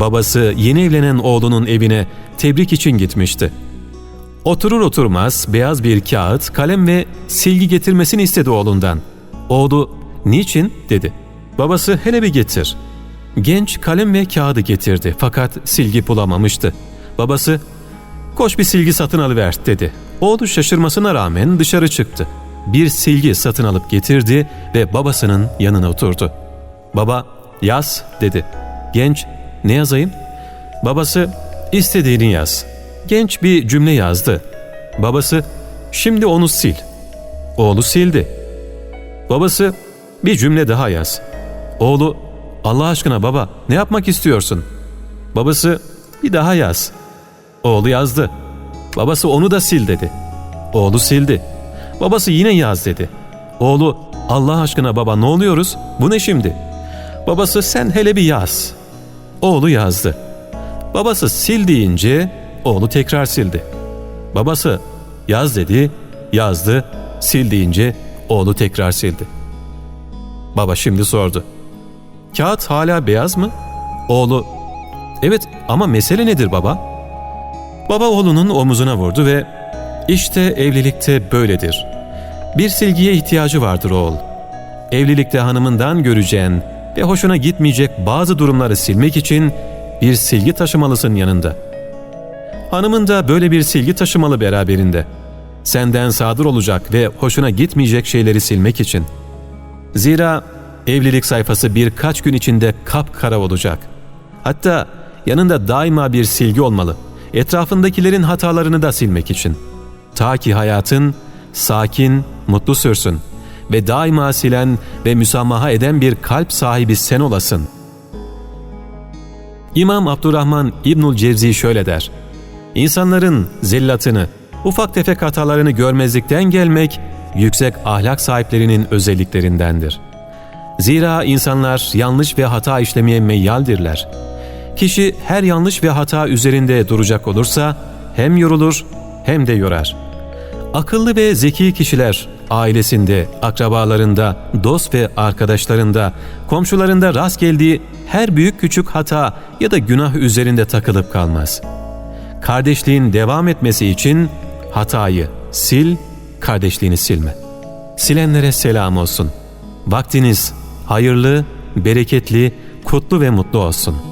babası yeni evlenen oğlunun evine tebrik için gitmişti. Oturur oturmaz beyaz bir kağıt, kalem ve silgi getirmesini istedi oğlundan. Oğlu, niçin? dedi. Babası hele bir getir. Genç kalem ve kağıdı getirdi fakat silgi bulamamıştı. Babası, koş bir silgi satın alıver dedi. Oğlu şaşırmasına rağmen dışarı çıktı. Bir silgi satın alıp getirdi ve babasının yanına oturdu. Baba, yaz dedi. Genç, ne yazayım? Babası, istediğini yaz. Genç bir cümle yazdı. Babası, şimdi onu sil. Oğlu sildi. Babası, bir cümle daha yaz. Oğlu, Allah aşkına baba ne yapmak istiyorsun? Babası, bir daha yaz. Oğlu yazdı. Babası onu da sil dedi. Oğlu sildi. Babası yine yaz dedi. Oğlu, Allah aşkına baba ne oluyoruz? Bu ne şimdi? Babası sen hele bir yaz. Oğlu yazdı. Babası sil deyince oğlu tekrar sildi. Babası yaz dedi, yazdı, sil deyince oğlu tekrar sildi. Baba şimdi sordu. Kağıt hala beyaz mı? Oğlu, evet ama mesele nedir baba? Baba oğlunun omuzuna vurdu ve işte evlilikte böyledir. Bir silgiye ihtiyacı vardır oğul. Evlilikte hanımından göreceğin ve hoşuna gitmeyecek bazı durumları silmek için bir silgi taşımalısın yanında. Hanımın da böyle bir silgi taşımalı beraberinde. Senden sadır olacak ve hoşuna gitmeyecek şeyleri silmek için. Zira evlilik sayfası birkaç gün içinde kapkara olacak. Hatta yanında daima bir silgi olmalı. Etrafındakilerin hatalarını da silmek için. Ta ki hayatın sakin, mutlu sürsün ve daima silen ve müsamaha eden bir kalp sahibi sen olasın. İmam Abdurrahman İbnül Cevzi şöyle der. İnsanların zillatını, ufak tefek hatalarını görmezlikten gelmek, yüksek ahlak sahiplerinin özelliklerindendir. Zira insanlar yanlış ve hata işlemeye meyyaldirler. Kişi her yanlış ve hata üzerinde duracak olursa hem yorulur hem de yorar. Akıllı ve zeki kişiler ailesinde, akrabalarında, dost ve arkadaşlarında, komşularında rast geldiği her büyük küçük hata ya da günah üzerinde takılıp kalmaz. Kardeşliğin devam etmesi için hatayı sil, kardeşliğini silme. Silenlere selam olsun. Vaktiniz hayırlı, bereketli, kutlu ve mutlu olsun.''